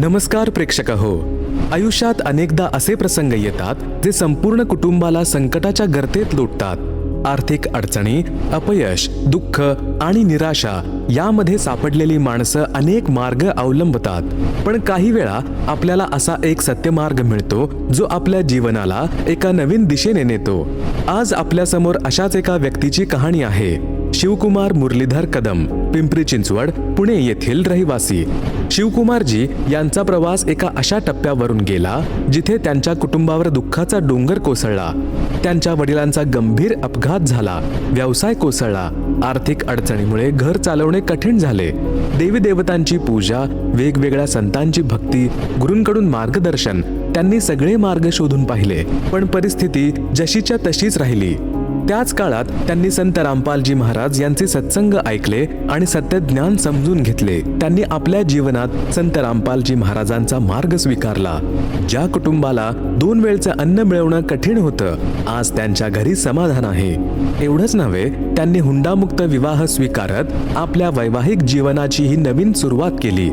नमस्कार प्रेक्षक हो आयुष्यात अनेकदा असे प्रसंग येतात जे संपूर्ण कुटुंबाला संकटाच्या गर्तेत लोटतात. आर्थिक अडचणी अपयश दुःख आणि निराशा यामध्ये सापडलेली माणसं अनेक मार्ग अवलंबतात. पण काही वेळा आपल्याला असा एक सत्यमार्ग मिळतो जो आपल्या जीवनाला एका नवीन दिशेने नेतो. आज आपल्यासमोर अशाच एका व्यक्तीची कहाणी आहे. शिवकुमार मुरलीधर कदम पिंपरी चिंचवड पुणे येथील रहिवासी. शिवकुमारजी यांचा प्रवास एका अशा टप्प्यावरून गेला जिथे त्यांच्या कुटुंबावर दुःखाचा डोंगर कोसळला. त्यांच्या वडिलांचा गंभीर अपघात झाला व्यवसाय कोसळला. आर्थिक अडचणीमुळे घर चालवणे कठीण झाले. देवी देवतांची पूजा वेगवेगळ्या संतांची भक्ती गुरूंकडून मार्गदर्शन त्यांनी सगळे मार्ग शोधून पाहिले. पण परिस्थिती जशीच्या तशीच राहिली. त्याच काळात त्यांनी संत रामपालजी महाराज यांचे सत्संग ऐकले आणि सत्यज्ञान समजून घेतले. त्यांनी आपल्या जीवनात संत रामपालजी महाराजांचा मार्ग स्वीकारला. ज्या कुटुंबाला दोन वेळचं अन्न मिळवणं कठीण होतं आज त्यांच्या घरी समाधान आहे. एवढंच नव्हे त्यांनी हुंडामुक्त विवाह स्वीकारत आपल्या वैवाहिक जीवनाची ही नवीन सुरुवात केली.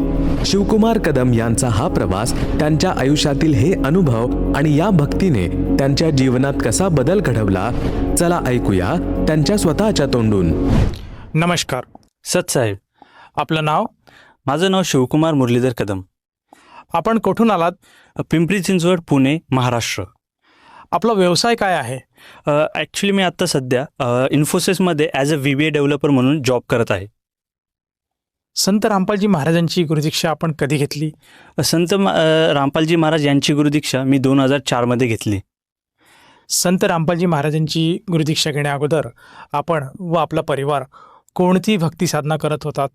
शिवकुमार कदम यांचा हा प्रवास त्यांच्या आयुष्यातील हे अनुभव आणि या भक्तीने त्यांच्या जीवनात कसा बदल घडवला चला ऐकूया त्यांच्या स्वतःच्या तोंडून. नमस्कार. सतसाहेब आपलं नाव? माझं नाव शिवकुमार मुरलीधर कदम. आपण कुठून आलात? पिंपरी चिंचवड पुणे महाराष्ट्र. आपला व्यवसाय काय आहे? ॲक्च्युली मी आत्ता सध्या इन्फोसिसमध्ये as a V B A developer म्हणून जॉब करत आहे. संत रामपालजी महाराजांची गुरुदीक्षा आपण कधी घेतली? संत रामपालजी महाराज यांची गुरुदीक्षा मी दोन हजार चारमध्ये घेतली. संत रामपालजी महाराजांची गुरुदीक्षा घेण्या अगोदर आपण व आपला परिवार कोणती भक्ती साधना करत होतात?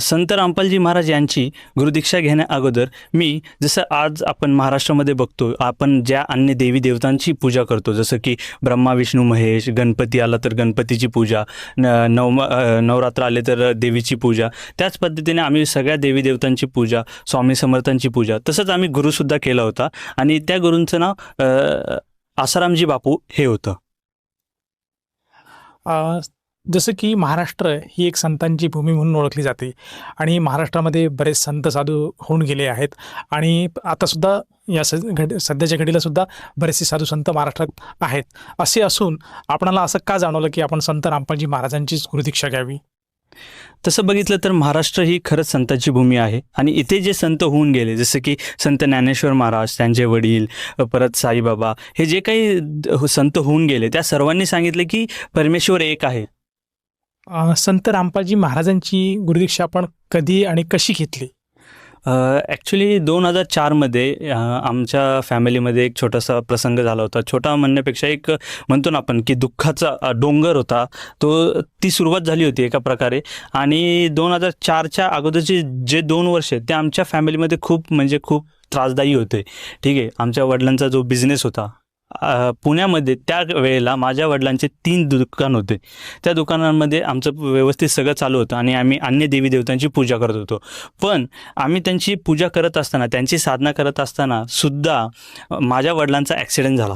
संत रामपालजी महाराज यांची गुरुदीक्षा घेण्या अगोदर मी जसं आज आपण महाराष्ट्रामध्ये बघतो आपण ज्या अन्य देवी देवतांची पूजा करतो जसं की ब्रह्मा विष्णू महेश गणपती आला तर गणपतीची पूजा न नवम नवरात्र आले तर देवीची पूजा त्याच पद्धतीने आम्ही सगळ्या देवी देवतांची पूजा स्वामी समर्थांची पूजा तसंच आम्ही गुरुसुद्धा केला होता. आणि त्या गुरूंचं नाव आसारामजी बापू हे होतं. जसं की महाराष्ट्र ही एक संतांची भूमी म्हणून ओळखली जाते आणि महाराष्ट्रामध्ये बरेच संत साधू होऊन गेले आहेत आणि आतासुद्धा या स घड सध्याच्या घडीलासुद्धा बरेचसे साधू संत महाराष्ट्रात आहेत. असे असून आपणाला असं का जाणवलं की आपण संत रामपालजी महाराजांचीच गुरुदीक्षा घ्यावी? तसं बघितलं तर महाराष्ट्र ही खरंच संतांची भूमी आहे. आणि इथे जे संत होऊन गेले जसं की संत ज्ञानेश्वर महाराज त्यांचे वडील परत साईबाबा हे जे काही संत होऊन गेले त्या सर्वांनी सांगितले की परमेश्वर एक आहे. संत रामपाजी महाराजांची गुरुदीक्षा आपण कधी आणि कशी घेतली? ॲक्च्युली दोन हजार चारमध्ये आमच्या फॅमिलीमध्ये एक छोटासा प्रसंग झाला होता. छोटा म्हणण्यापेक्षा एक म्हणतो ना आपण की दुःखाचा डोंगर होता. तो ती सुरुवात झाली होती एका प्रकारे. आणि दोन हजार चारच्या अगोदरचे जे दोन वर्ष आहेत ते आमच्या फॅमिलीमध्ये खूप म्हणजे खूप त्रासदायी होते. ठीक आहे? आमच्या वडिलांचा जो बिझनेस होता पुण्यामध्ये त्या वेळेला माझ्या वडिलांचे तीन दुकान होते. त्या दुकानांमध्ये आमचं व्यवस्थित सगळं चालू होतं आणि आम्ही अन्य देवी देवतांची पूजा करत होतो. पण आम्ही त्यांची पूजा करत असताना त्यांची साधना करत असताना सुद्धा माझ्या वडिलांचा ॲक्सिडेंट झाला.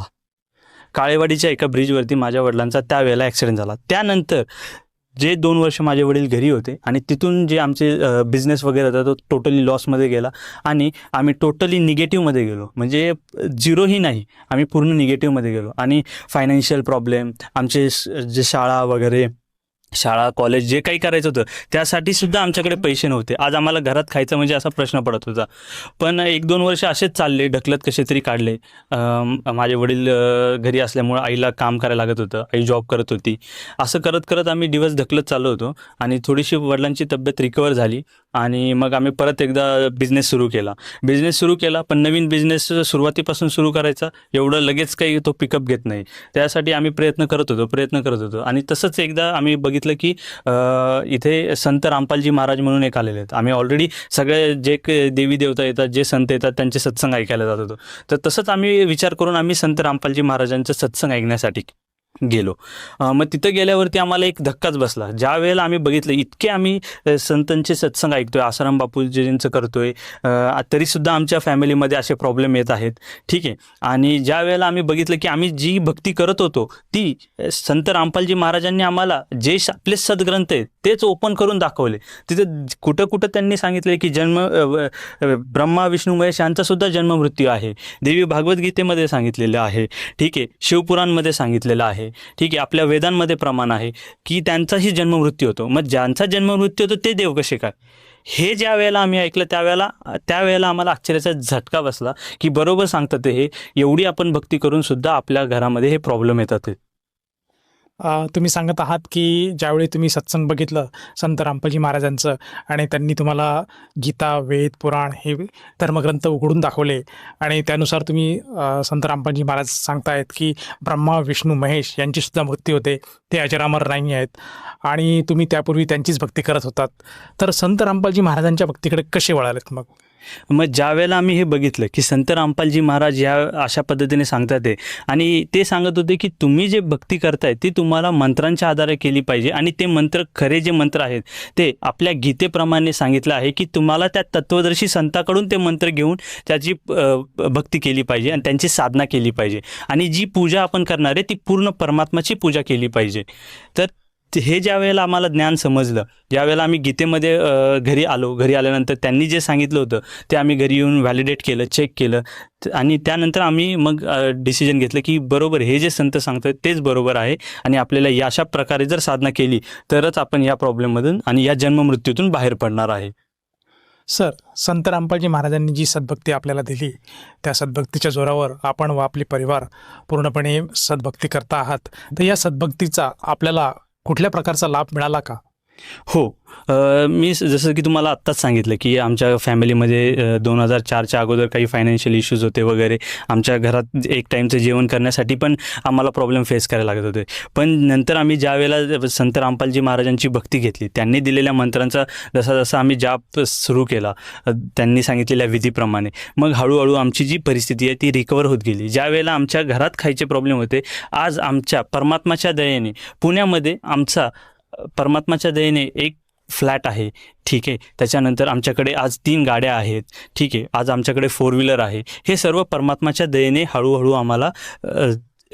काळेवाडीच्या एका ब्रिजवरती माझ्या वडिलांचा त्यावेळेला ॲक्सिडेंट झाला. त्यानंतर जे दोन वर्ष माझे वडील घरी होते आणि तिथून जे आमचे बिझनेस वगैरे होता तो टोटली लॉसमध्ये गेला आणि आम्ही टोटली निगेटिव्हमध्ये गेलो. म्हणजे झिरोही नाही आम्ही पूर्ण निगेटिव्हमध्ये गेलो. आणि फायनान्शियल प्रॉब्लेम आमचे जे शाळा वगैरे शाळा कॉलेज जे काही करायचं होतं त्यासाठी सुद्धा आमच्याकडे पैसे नव्हते. आज आम्हाला घरात खायचं म्हणजे असा प्रश्न पडत होता. पण एक दोन वर्ष असेच चालले ढकलत कसे तरी काढले. माझे वडील घरी असल्यामुळं आईला काम करायला लागत होतं आई जॉब करत होती. असं करत करत आम्ही दिवस ढकलत चाललो होतो आणि थोडीशी वडिलांची तब्येत रिकवर झाली आणि मग आम्ही परत एकदा बिझनेस सुरू केला. बिझनेस सुरू केला पण नवीन बिझनेस सुरुवातीपासून सुरू करायचा एवढं लगेच काही तो पिकअप घेत नाही. त्यासाठी आम्ही प्रयत्न करत होतो प्रयत्न करत होतो. आणि तसंच एकदा आम्ही बघितलं की इथे संत रामपालजी महाराज म्हणून एक आलेले आहेत. आम्ही ऑलरेडी सगळे जे देवी देवता येतात जे संत येतात त्यांचे सत्संग ऐकायला जात होतो. तर तसंच आम्ही विचार करून आम्ही संत रामपालजी महाराजांचं सत्संग ऐकण्यासाठी गेलो. मग तिथं गेल्यावरती आम्हाला एक धक्काच बसला. ज्या वेळेला आम्ही बघितलं इतके आम्ही संतांचे सत्संग ऐकतोय आसाराम बापूजींचं करतोय तरीसुद्धा आमच्या फॅमिलीमध्ये असे प्रॉब्लेम येत आहेत. ठीक आहे. आणि ज्या वेळेला आम्ही बघितलं की आम्ही जी भक्ती करत होतो ती संत रामपालजी महाराजांनी आम्हाला जे श- आपले सद्ग्रंथ आहेत तेच ओपन करून दाखवले. तिथं कुठं कुठं त्यांनी सांगितले की जन्म ब्रह्मा विष्णू महेश यांचा सुद्धा जन्ममृत्यू आहे. देवी भागवत गीतेमध्ये सांगितलेलं आहे. ठीक आहे. शिवपुराणमध्ये सांगितलेलं आहे. ठीक आहे आपल्या वेदांमध्ये प्रमाण आहे की त्यांचाही जन्ममृत्यू होतो. मग ज्यांचा जन्ममृत्यू होतो ते देव कसे काय? हे ज्या वेळेला आम्ही ऐकलं त्यावेळेला त्यावेळेला आम्हाला आश्चर्याचा झटका बसला की बरोबर सांगतात ते हे. एवढी आपण भक्ती करून सुद्धा आपल्या घरामध्ये हे प्रॉब्लेम येतात तुम्ही सांगत आहात की ज्यावेळी तुम्ही सत्संग बघितलं संत रामपालजी महाराजांचं आणि त्यांनी तुम्हाला गीता वेद पुराण हे धर्मग्रंथ उघडून दाखवले आणि त्यानुसार तुम्ही संत रामपालजी महाराज सांगतायत की ब्रह्मा विष्णू महेश यांचीसुद्धा मृत्यू होते. ते अजरामर नाही आहेत आणि तुम्ही त्यापूर्वी त्यांचीच भक्ती करत होतात. तर संत रामपालजी महाराजांच्या भक्तीकडे कसे वळालेत मग? मग ज्या वेळेला आम्ही हे बघितलं की संत रामपालजी महाराज या अशा पद्धतीने सांगतात ते आणि ते सांगत होते की तुम्ही जे भक्ती करताय ती तुम्हाला मंत्रांच्या आधारे केली पाहिजे आणि ते मंत्र खरे जे मंत्र आहेत ते आपल्या गीतेप्रमाणे सांगितलं आहे की तुम्हाला त्या तत्वदर्शी संताकडून ते मंत्र घेऊन त्याची भक्ती केली पाहिजे आणि त्यांची साधना केली पाहिजे. आणि जी पूजा आपण करणार आहे ती पूर्ण परमात्माची पूजा केली पाहिजे. तर हे ज्या वेळेला आम्हाला ज्ञान समजलं ज्या वेळेला आम्ही गीतेमध्ये घरी आलो घरी आल्यानंतर त्यांनी जे सांगितलं होतं ते आम्ही घरी येऊन व्हॅलिडेट केलं चेक केलं. आणि त्यानंतर आम्ही मग डिसिजन घेतलं की बरोबर हे जे संत सांगतात तेच बरोबर आहे. आणि आपल्याला या अशा प्रकारे जर साधना केली तरच आपण या प्रॉब्लेममधून आणि या जन्ममृत्यूतून बाहेर पडणार आहे. सर संत रामपालजी महाराजांनी जी सद्भक्ती आपल्याला दिली त्या सद्भक्तीच्या जोरावर आपण व आपले परिवार पूर्णपणे सद्भक्ती करता आहात. तर या सद्भक्तीचा आपल्याला कुठल्या प्रकारचा लाभ मिळाला का? हो. मी जसं की तुम्हाला आत्ताच सांगितलं की आमच्या फॅमिलीमध्ये दोन हजार चारच्या अगोदर काही फायनान्शियल इश्यूज होते वगैरे. आमच्या घरात एक टाईमचं जेवण करण्यासाठी पण आम्हाला प्रॉब्लेम फेस करायला लागत होते. पण नंतर आम्ही ज्या वेळेला संत रामपालजी महाराजांची भक्ती घेतली त्यांनी दिलेल्या मंत्रांचा जसा जसा आम्ही जाप सुरू केला त्यांनी सांगितलेल्या विधीप्रमाणे मग हळूहळू आमची जी परिस्थिती आहे ती रिकवर होत गेली. ज्या वेळेला आमच्या घरात खायचे प्रॉब्लेम होते आज आमच्या परमात्माच्या दयेने पुण्यामध्ये आमचा परमात्माच्या दयेने एक फ्लॅट आहे ठीक आहे. त्याच्यानंतर आमच्याकडे आज तीन गाड्या आहेत ठीक आहे. आज आमच्याकडे फोर व्हीलर आहे. हे सर्व परमात्माच्या दयेने हळूहळू आम्हाला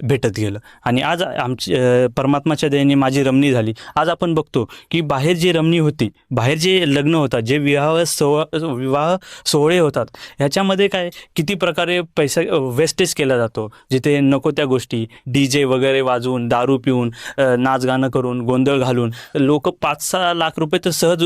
भेटत गेलं. आणि आज आमची परमात्माच्या दयेने माझी रमणी झाली. आज आपण बघतो की बाहेर जी रमणी होती बाहेर जे लग्न होतात जे विवाह सोह विवाह सोहळे होतात ह्याच्यामध्ये काय किती प्रकारे पैसा वेस्टेज केला जातो. जिथे नको त्या गोष्टी डी जे वगैरे वाजवून दारू पिऊन नाचगाणं करून गोंधळ घालून लोक पाच सहा लाख रुपये तर सहज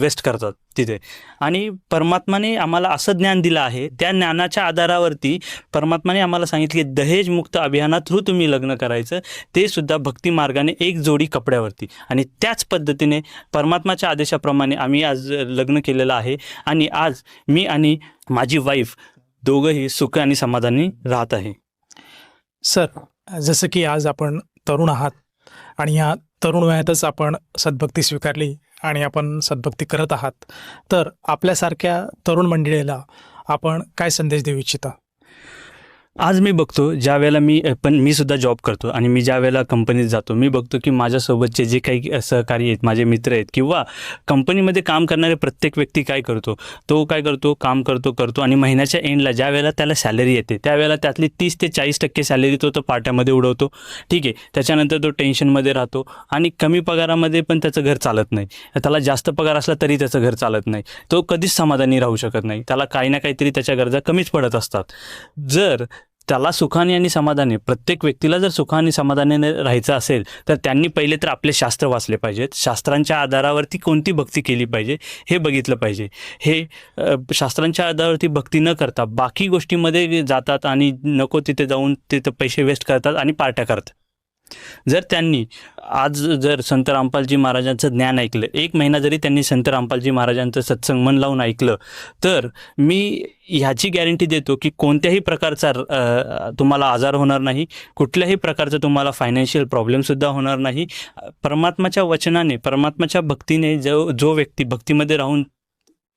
वेस्ट करतात. तिथे. आणि परमात्माने आम्हाला असं ज्ञान दिलं आहे त्या ज्ञानाच्या आधारावरती परमात्माने आम्हाला सांगितले दहेजमुक्त अभियाना थ्रू तुम्ही लग्न करायचं ते सुद्धा भक्ती मार्गाने एक जोडी कपड्यावरती. आणि त्याच पद्धतीने परमात्माच्या आदेशाप्रमाणे आम्ही आज लग्न केलेलं आहे आणि आज मी आणि माझी वाईफ दोघंही सुख आणि समाधानी राहत आहे. सर जसं की आज आपण तरुण आहात आणि ह्या तरुण वयातच आपण सद्भक्ती स्वीकारली आणि आपण सद्भक्ती करत आहात तर आपल्यासारख्या तरुण मंडळीला आपण काय संदेश देऊ इच्छिता? आज मी बघतो ज्या वेळेला मी पण मी सुद्धा जॉब करतो आणि मी ज्या वेळेला कंपनीत जातो मी बघतो की माझ्यासोबतचे जे काही सहकारी आहेत माझे मित्र आहेत किंवा कंपनीमध्ये काम करणारे प्रत्येक व्यक्ती काय करतो? तो काय करतो? काम करतो करतो आणि महिन्याच्या एंडला ज्या वेळेला त्याला सॅलरी येते त्यावेळेला त्यातली तीस ते चाळीस टक्के सॅलरी तो तो पाट्यामध्ये उडवतो. ठीक आहे त्याच्यानंतर तो टेन्शनमध्ये राहतो आणि कमी पगारामध्ये पण त्याचं घर चालत नाही. त्याला जास्त पगार असला तरी त्याचं घर चालत नाही. तो कधीच समाधानी राहू शकत नाही. त्याला काही ना काहीतरी त्याच्या गरजा कमीच पडत असतात. जर त्याला सुखाने आणि समाधाने प्रत्येक व्यक्तीला जर सुखाने समाधानाने राहायचं असेल तर त्यांनी पहिले तर आपले शास्त्र वाचले पाहिजेत. शास्त्रांच्या आधारावरती कोणती भक्ती केली पाहिजे हे बघितलं पाहिजे. हे शास्त्रांच्या आधारावरती भक्ती न करता बाकी गोष्टीमध्ये जातात आणि नको तिथे जाऊन तिथं पैसे वेस्ट करतात आणि पार्ट्या करतात. जर त्यांनी आज जर संत रामपालजी महाराजांचं ज्ञान ऐकलं एक महिना जरी त्यांनी संत रामपालजी महाराजांचं सत्संग मन लावून ऐकलं तर मी ह्याची गॅरंटी देतो की कोणत्याही प्रकारचा तुम्हाला आजार होणार नाही कुठल्याही प्रकारचा तुम्हाला फायनान्शियल प्रॉब्लेमसुद्धा होणार नाही. परमात्माच्या वचनाने परमात्माच्या भक्तीने जो जो व्यक्ती भक्तीमध्ये राहून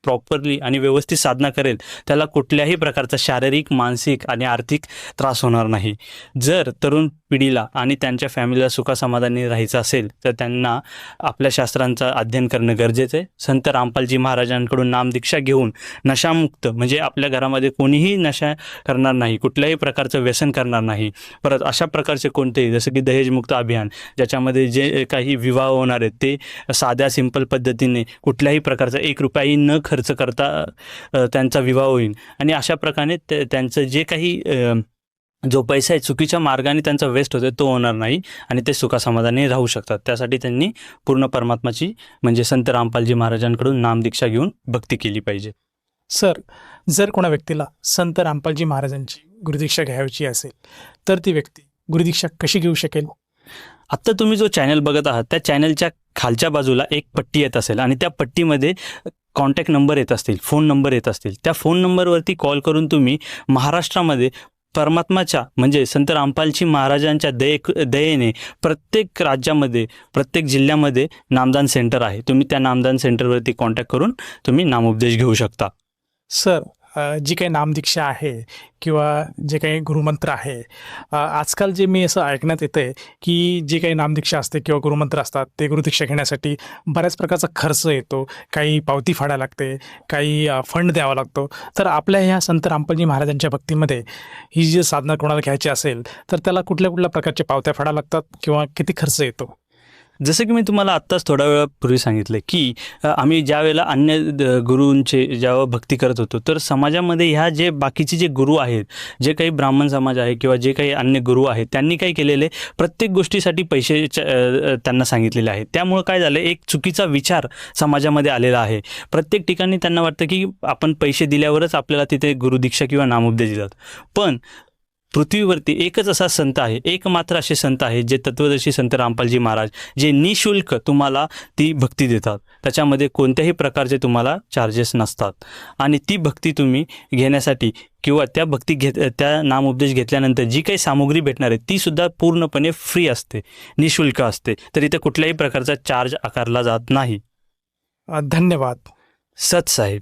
प्रॉपरली आणि व्यवस्थित साधना करेल त्याला कुठल्याही प्रकारचा शारीरिक मानसिक आणि आर्थिक त्रास होणार नाही. जर तरुण पिढीला आणि त्यांच्या फॅमिलीला सुखासमाधानी राहायचं असेल तर त्यांना आपल्या शास्त्रांचं अध्ययन करणं गरजेचं आहे. संत रामपालजी महाराजांकडून नामदीक्षा घेऊन नशामुक्त म्हणजे आपल्या घरामध्ये कोणीही नशा करणार नाही कुठल्याही प्रकारचं व्यसन करणार नाही परत अशा प्रकारचे कोणतेही जसं की दहेजमुक्त अभियान ज्याच्यामध्ये जे काही विवाह होणार आहेत ते साध्या सिंपल पद्धतीने कुठल्याही प्रकारचा एक रुपयाही न खर्च करता त्यांचा विवाह होईल. आणि अशा प्रकारे ते त्यांचं जे काही जो पैसा आहे चुकीच्या मार्गाने त्यांचा वेस्ट होतो तो होणार नाही आणि ते सुखासमाधानी राहू शकतात. त्यासाठी त्यांनी पूर्ण परमात्माची म्हणजे संत रामपालजी महाराजांकडून नामदीक्षा घेऊन भक्ती केली पाहिजे. सर जर कोणा व्यक्तीला संत रामपालजी महाराजांची गुरुदीक्षा घ्यायची असेल तर ती व्यक्ती गुरुदीक्षा कशी घेऊ शकेल? आत्ता तुम्ही जो चॅनल बघत आहात त्या चॅनलच्या खालच्या बाजूला एक पट्टी येत असेल आणि त्या पट्टीमध्ये कॉन्टॅक्ट नंबर येत असतील फोन नंबर येत असतील त्या फोन नंबरवरती कॉल करून तुम्ही महाराष्ट्रामध्ये परमात्माच्या म्हणजे संत रामपालजी महाराजांच्या दये दयेने प्रत्येक राज्यामध्ये प्रत्येक जिल्ह्यामध्ये नामदान सेंटर आहे. तुम्ही त्या नामदान सेंटरवरती कॉन्टॅक्ट करून तुम्ही नामोपदेश घेऊ शकता. सर जी काही नामदीक्षा आहे किंवा जे काही गुरुमंत्र आहे आजकाल जे मी असं ऐकण्यात येतं आहे की जे काही नामदीक्षा असते किंवा गुरुमंत्र असतात ते गुरुदीक्षा घेण्यासाठी बऱ्याच प्रकारचा खर्च येतो काही पावती फाडा लागते काही फंड द्यावा लागतो. तर आपल्या ह्या संत रामपालजी महाराजांच्या भक्तीमध्ये ही जी साधना कोणाला घ्यायची असेल तर त्याला कुठल्या कुठल्या प्रकारच्या पावत्या फाडायला लागतात किंवा किती खर्च येतो? जसं की मी तुम्हाला आत्ताच थोड्या वेळापूर्वी सांगितलं की आम्ही ज्या वेळेला अन्य गुरूंचे जेव्हा भक्ती करत होतो तर समाजामध्ये ह्या जे बाकीचे जे गुरु आहेत जे काही ब्राह्मण समाज आहे किंवा जे काही अन्य गुरु आहेत त्यांनी काय केलेले प्रत्येक गोष्टीसाठी पैसे त्यांना सांगितलेले आहेत. त्यामुळं काय झालं एक चुकीचा विचार समाजामध्ये आलेला आहे. प्रत्येक ठिकाणी त्यांना वाटतं की आपण पैसे दिल्यावरच आपल्याला तिथे गुरुदीक्षा किंवा नामोपदेश देतात पण पृथ्वीवरती एकच असा संत आहे एकमात्र असे संत आहेत जे तत्वदर्शी संत रामपालजी महाराज जे निशुल्क तुम्हाला ती भक्ती देतात. त्याच्यामध्ये कोणत्याही प्रकारचे तुम्हाला चार्जेस नसतात. आणि ती भक्ती तुम्ही घेण्यासाठी किंवा त्या भक्ती घेत त्या नामोपदेश घेतल्यानंतर जी काही सामुग्री भेटणार आहे ती सुद्धा पूर्णपणे फ्री असते निशुल्क असते. तर इथे कुठल्याही प्रकारचा चार्ज आकारला जात नाही. धन्यवाद. सत साहेब.